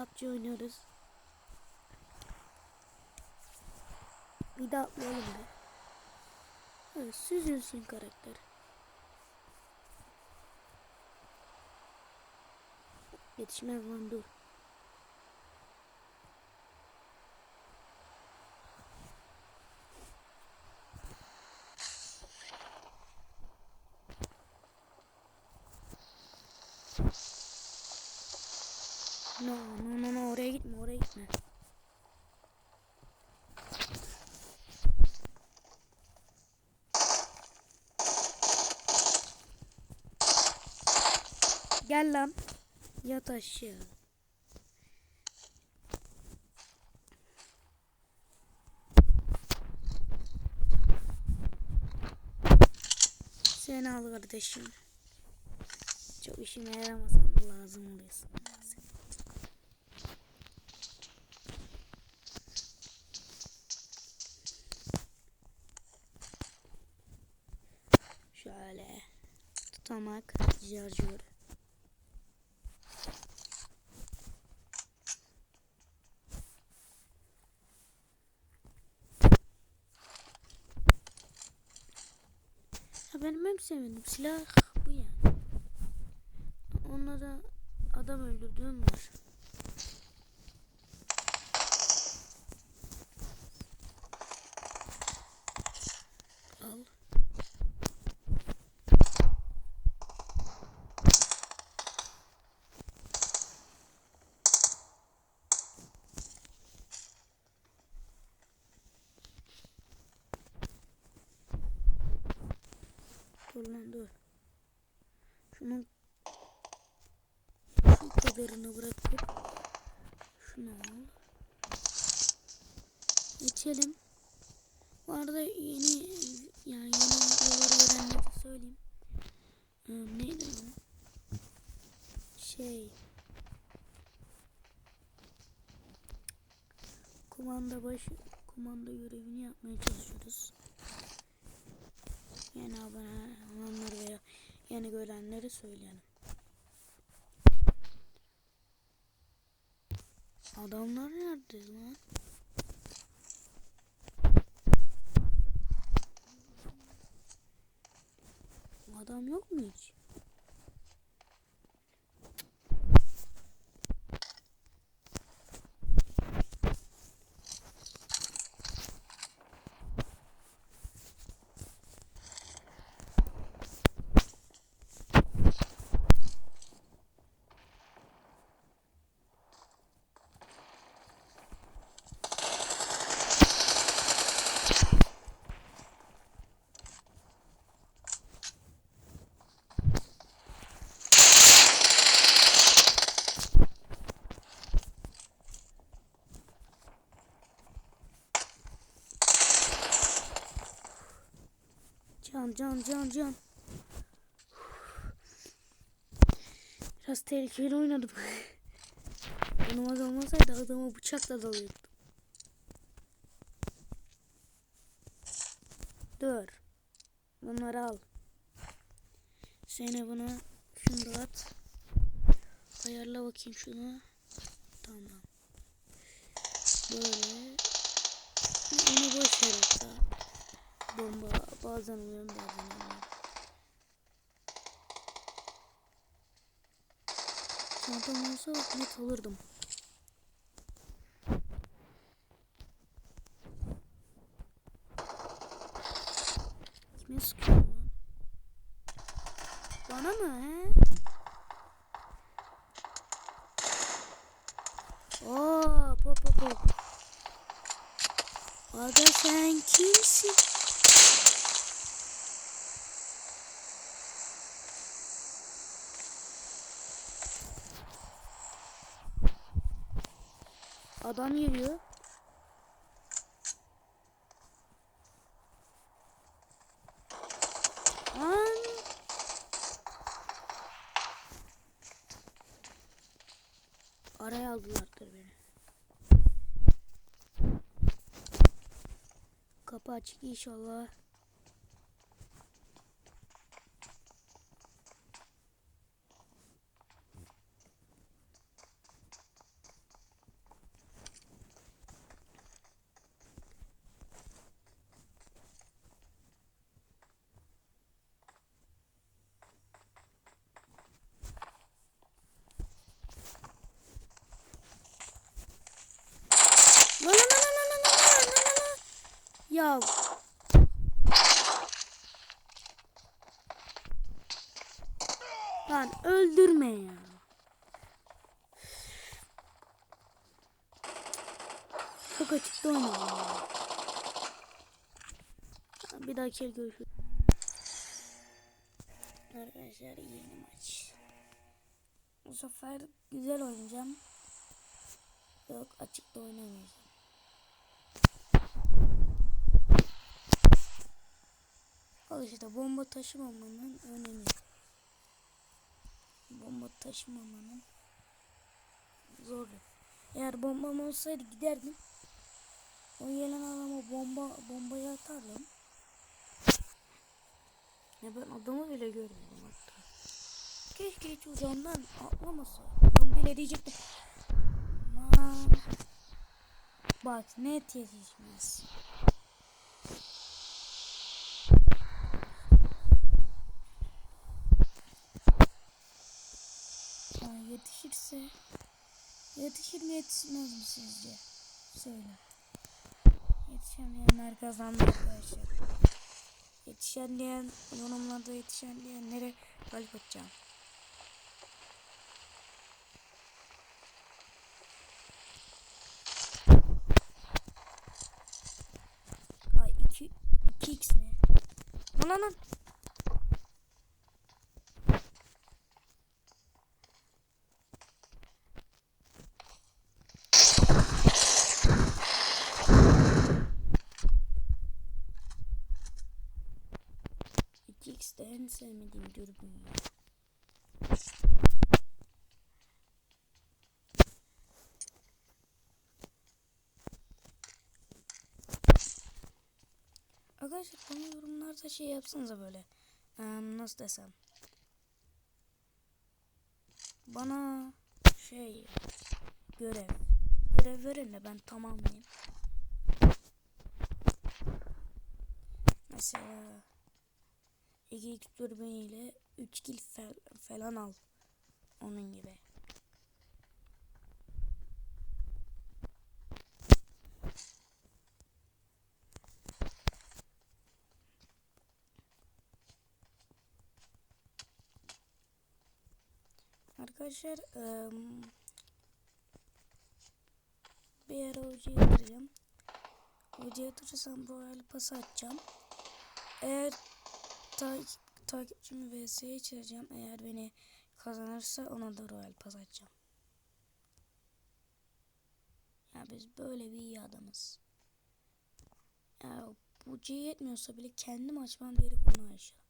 PUBG oynuyoruz. Bir daha atlayalım be. Evet, süzülsün karakter. Yetişmez lan dur. Gel lan. Yat aşağı. Seni al kardeşim. Çok işime yaramasan lazım oluyorsun. Şöyle tutamak, şarjör. Ha benim en sevdiğim silah bu yani. Onunla da adam öldürdüğüm var. Al. Dur lan dur. Şunun şu kadarını bırakıp şunu al. Geçelim. Bu arada yeni yani yeni videoları görenlere söyleyeyim. Ee, neydi o? Şey kumanda başı kumanda görevini yapmaya çalışıyoruz. Yeni abone yeni görenleri söyleyelim. Adamlar nerede lan? Adam yok mu hiç? Can can can. Biraz tehlikeli oynadım. Adam olmasaydı adama bıçakla dalıyordum. Dur. Bunları al. Seni buna şunu at. Ayarla bakayım şunu. Tamam. Böyle. Onu boş ver hatta. Bomba bazen oluyor bazen olmuyor. Çantam olsa net alırdım. Kime sıkıyor? Bana mı he? Oo, pop pop pop. Aga sen kimsin? Adam geliyor. Araya aldılardır beni. Kapı açık inşallah. Ya. Lan öldürme ya. Çok açıkta oynadım ya. Bir dahaki görüşürüz. Arkadaşlar yeni maç. Bu sefer güzel oynayacağım. Yok açıkta oynamayacağım. Al işte bomba taşımamanın önemi. Bomba taşımamanın zoru. Eğer bombam olsaydı giderdim. O gelen adama bomba bombayı atardım. Ya ben adamı bile görmedim hatta. Keşke hiç uzağından atlamasa. Ben bile diyecektim. Bak net yetişmez. Ha, yetişirse yetişir mi yetişmez mi sizce? Söyle. Yetişemeyenler kazandı arkadaşlar. Yetişen diyen yorumlarda yetişen diyenlere kalp atacağım. Ay 2 2x ne? Lan de en sevmediğim dürbün ya. Arkadaşlar bana yorumlarda şey yapsanıza böyle. Eee, nasıl desem. Bana şey görev. Görev verin de ben tamamlayayım. Mesela 2 x dürbünüyle 3 kill falan al. Onun gibi. Arkadaşlar ım, bir ara hocaya yatıracağım. Hocaya yatırsam Royal Pass'ı açacağım. Eğer ta takipçimi VS'ye çağıracağım. Eğer beni kazanırsa ona da Royal Pass açacağım. Ya biz böyle bir iyi adamız. Ya bu C yetmiyorsa bile kendim açmam gerek onu açacağım.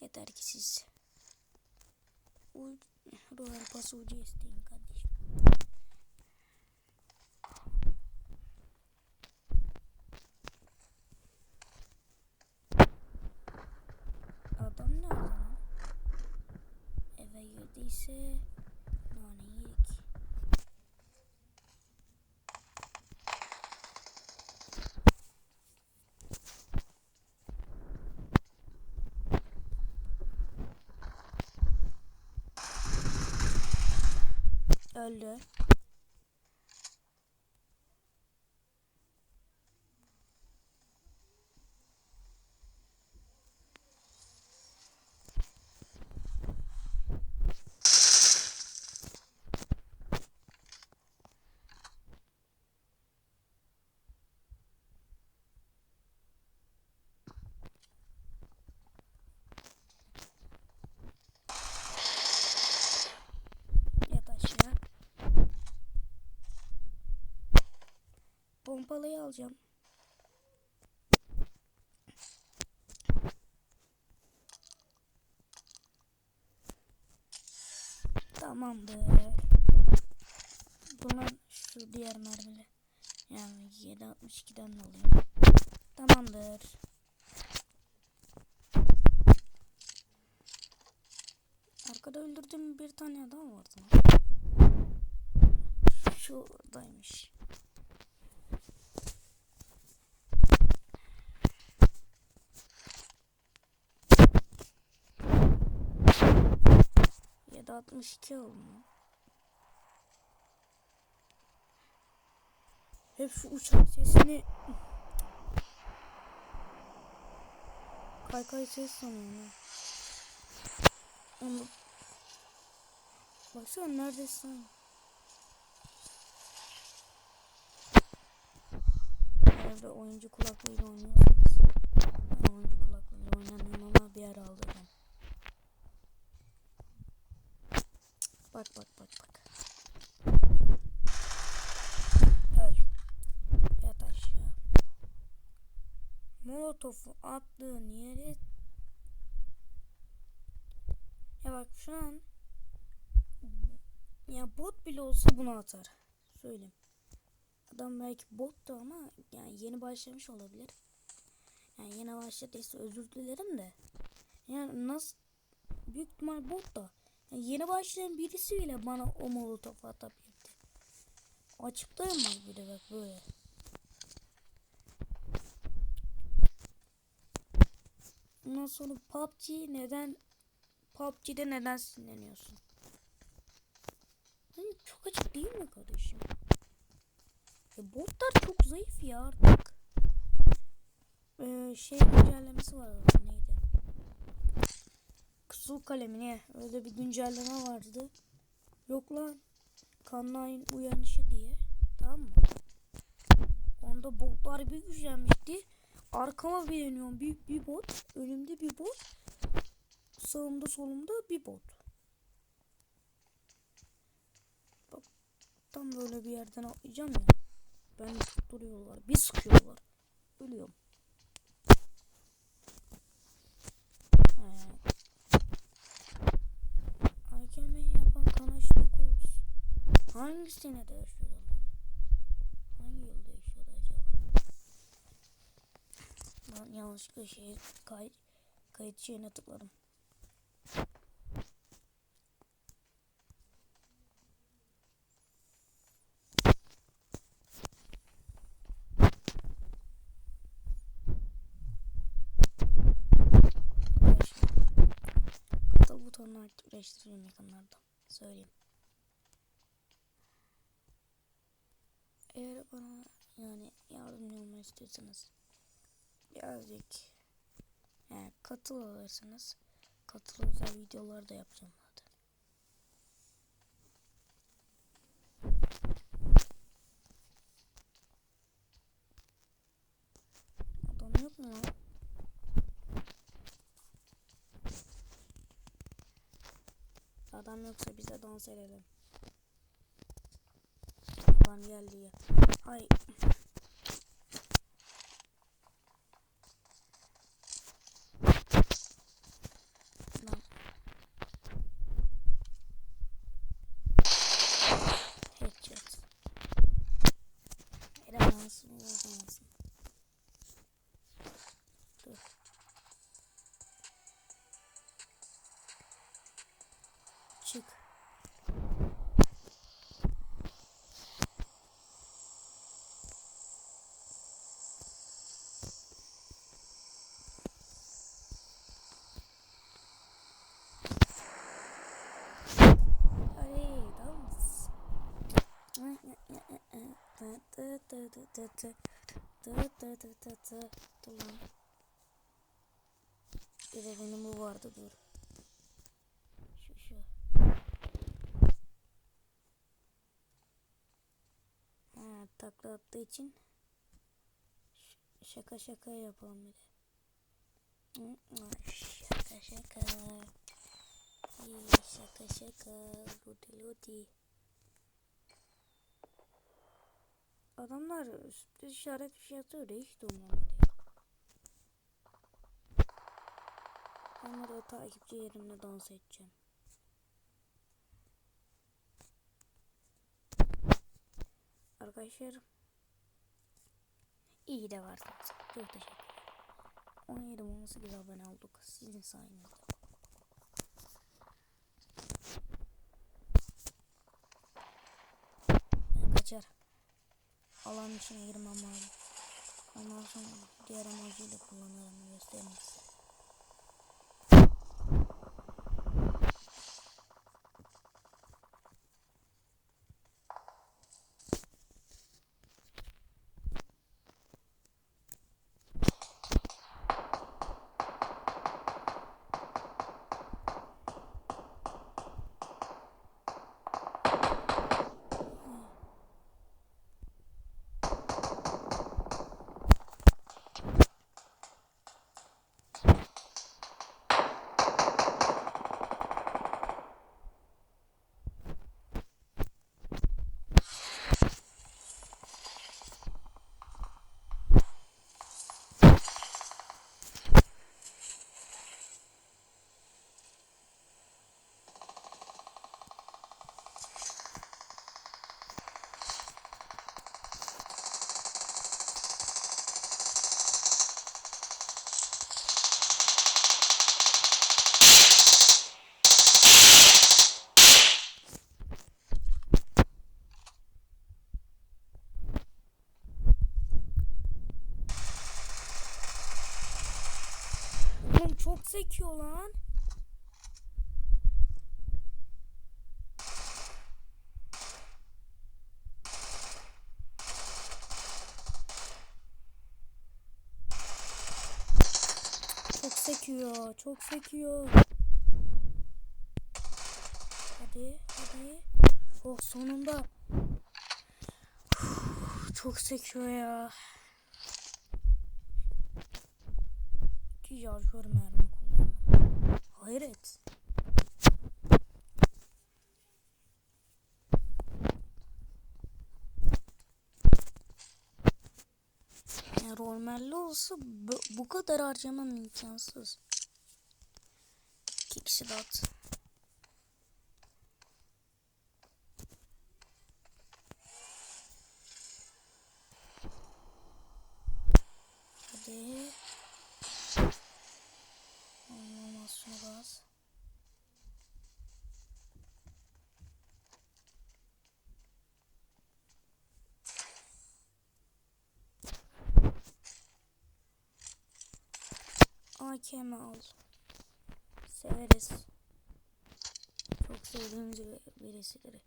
Yeter ki siz Royal Pass ucu isteyin kardeşim. Adam nerede lan? Eve girdiyse nane yedik. Öldü. Yat aşağı. Pompalıyı alacağım. Tamamdır. Bunlar şu diğer mermiler. Yani 7.62'den alayım. Tamamdır. Arkada öldürdüğüm bir tane adam vardı. Şuradaymış. 62 olmuş. Hep şu uçak sesini kaykay ses sanıyorum. Onu baksana neredesin? Nerede oyuncu kulaklığıyla oynuyorsanız oyuncu kulaklığıyla oynamıyorum ama bir yer aldırdım. Bak bak bak bak. Öl. Yat aşağı. Molotofu attığın yere ya bak şu an ya bot bile olsa bunu atar. Söyleyeyim. Adam belki bottu ama yani yeni başlamış olabilir. Yani yeni başladıysa özür dilerim de. Yani nasıl büyük ihtimal bot da. Yani yeni başlayan birisi bile bana o molotof atabilirdi. Açıktayım bak bir de bak böyle. Ondan sonra PUBG neden PUBG'de neden sinirleniyorsun? Hani çok açık değil mi kardeşim? E botlar çok zayıf ya artık. Ee, şey güncellemesi var neydi? Kızıl kalemi ne? Öyle bir güncelleme vardı. Yok lan. Kanlayın uyanışı diye. Tamam mı? Onda botlar bir güçlenmişti. Arkama bir dönüyorum. Bir, bir bot. Önümde bir bot. Sağımda solumda bir bot. Bak tam böyle bir yerden atlayacağım ya. Beni tutturuyorlar. Bir sıkıyorlar. Ölüyorum. Hangisine de yaşıyordu lan? Hangi yılda yaşıyordu acaba? Ben yanlışlıkla şey kayıt kayıt şeyine tıkladım. Butonunu aktifleştireyim yakınlarda. Söyleyeyim. Eğer bana yani yardımcı olmak istiyorsanız birazcık yani katıl alırsanız katıl özel videolar da yapacağım zaten. Adam yok mu lan? Adam yoksa biz de dans edelim. Adam geldi ya. Hay. Lan. Headshot. Edemezsin, edemezsin. Dur lan. Bir de benim bu vardı dur. Şu şu. Ha, takla attığı için şaka şaka yapalım bir de. Şaka şaka. Şaka şaka. Ludi ludi. Adamlar sürpriz işaret bir şey atıyor hiç de umurumda değil. Ben burada takipçi yerimde dans edeceğim. Arkadaşlar iyi de varsınız. Çok teşekkür ederim. 17 olması güzel abone olduk. Sizin sayenizde. Ben kaçar. Alan içine girmem lazım. Ondan sonra diğer emojiyle kullanırım göstereyim size. Sekiyor lan. Çok sekiyor, çok sekiyor. Hadi, hadi. Oh sonunda. Çok sekiyor ya. İki şarjör mermi. Hayret. Normalde olsa bu, kadar harcamam imkansız. İki kişi de. Hadi. AKM al. Severiz. Çok sevdiğimiz bir- birisidir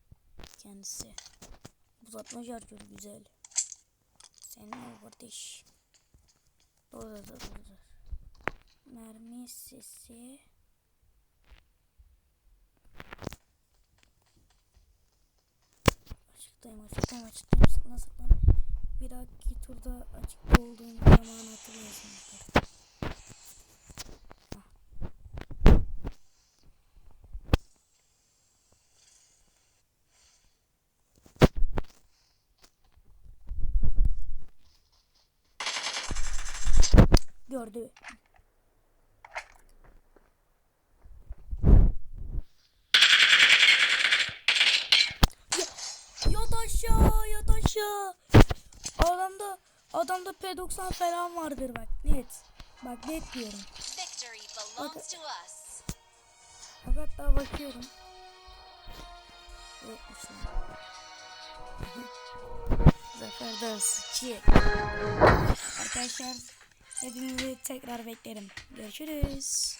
kendisi. Uzatma şarjörü güzel. Senin o kardeş. Dur dur. dur. Mermi sesi. Açıktayım açıktayım açıktayım sıkma sıkma. Bir dahaki turda açıkta olduğum zamanı hatırlıyorsunuzdur. Gördü. Ya- Yat aşağı, yat aşağı. Adamda, adamda P90 falan vardır bak net. Bak net diyorum. Bak hatta bakıyorum. Yokmuş lan. Zafer'den sıçı. Arkadaşlar hepinizi tekrar beklerim. Görüşürüz.